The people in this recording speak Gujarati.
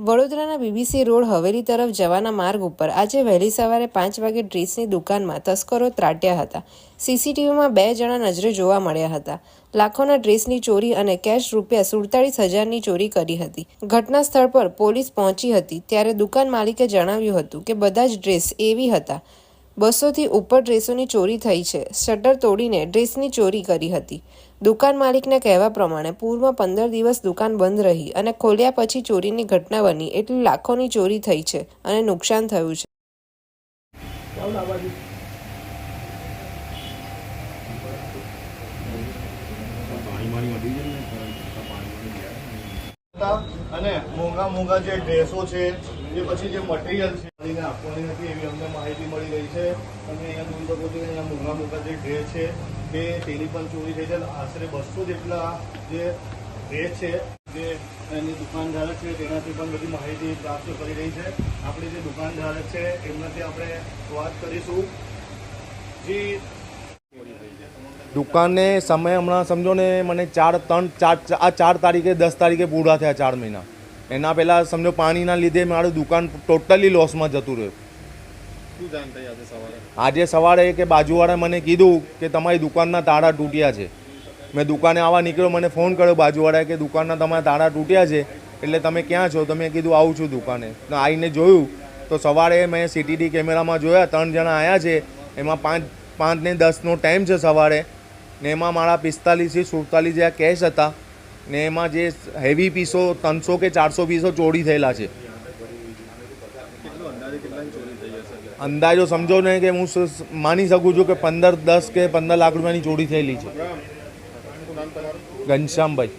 વડોદરાના બીબીસી રોડ હવેલી તરફ જવાના માર્ગ ઉપર આજે વહેલી સવારે પાંચ વાગે ડ્રેસની દુકાનમાં તસ્કરો ત્રાટ્યા હતા. સીસીટીવીમાં બે જણા નજરે જોવા મળ્યા હતા. લાખોના ડ્રેસની ચોરી અને કેશ રૂપિયા સુડતાળીસ હજારની ચોરી કરી હતી. ઘટના સ્થળ પર પોલીસ પહોંચી હતી ત્યારે દુકાન માલિકે જણાવ્યું હતું કે બધા જ ડ્રેસ એવી હતા. બસોથી ઉપર ડ્રેસોની ચોરી થઈ છે. શટર તોડીને ડ્રેસની ચોરી કરી હતી. દુકાન માલિકના કહેવા પ્રમાણે, પૂરમાં પંદર દિવસ દુકાન બંધ રહી અને ખોલ્યા પછી ચોરીની ઘટના બની એટલે લાખોની ચોરી થઈ છે અને નુકસાન થયું છે. અને મોંઘા મોંઘા જે ડ્રેસો છે એ પછી જે મટીરિયલ છે મળીને આપવાની નથી એવી અમને માહિતી મળી રહી છે. તમે અહીંયા જોઈ શકો છો અહીંયા મોંઘા મોંઘા જે ડ્રેસ છે તે તેની પણ ચોરી થઈ છે. આશરે બસો જેટલા જે ડ્રેસ છે, જે એની દુકાનધારક છે, તેનાથી પણ બધી માહિતી પ્રાપ્ત કરી રહી છે. આપણે જે દુકાનધારક છે એમનાથી આપણે વાત કરીશું. જે. દુકાને સમય હમણાં સમજો ને મને ચાર ત્રણ, ચાર, આ ચાર તારીખે, દસ તારીખે પૂરા થયા ચાર મહિના. એના પહેલાં સમજો, પાણીના લીધે મારું દુકાન ટોટલી લોસમાં જતું રહ્યું. આજે સવારે કે બાજુવાળા મને કીધું કે તમારી દુકાનના તાળા તૂટ્યા છે. મેં દુકાને આવવા નીકળ્યો, મને ફોન કર્યો બાજુવાળાએ કે દુકાનના તમારા તાળા તૂટ્યા છે, એટલે તમે ક્યાં છો? તો મેં કીધું, આવું છું દુકાને. આવીને જોયું. તો સવારે મેં સીટીડી કેમેરામાં જોયા, ત્રણ જણા આવ્યા છે. એમાં પાંચ પાંચ ને દસનો ટાઈમ છે સવારે. ને એમાં મારા પિસ્તાલીસથી સુડતાલીસ જેવા કેશ હતા. ને એમાં જે હેવી પીસો, ત્રણસો કે ચારસો પીસો ચોરી થયેલા છે. અંદાજો સમજો ને કે હું માની શકું છું કે પંદર દસ કે પંદર લાખ રૂપિયાની ચોરી થયેલી છે. ઘનશ્યામભાઈ.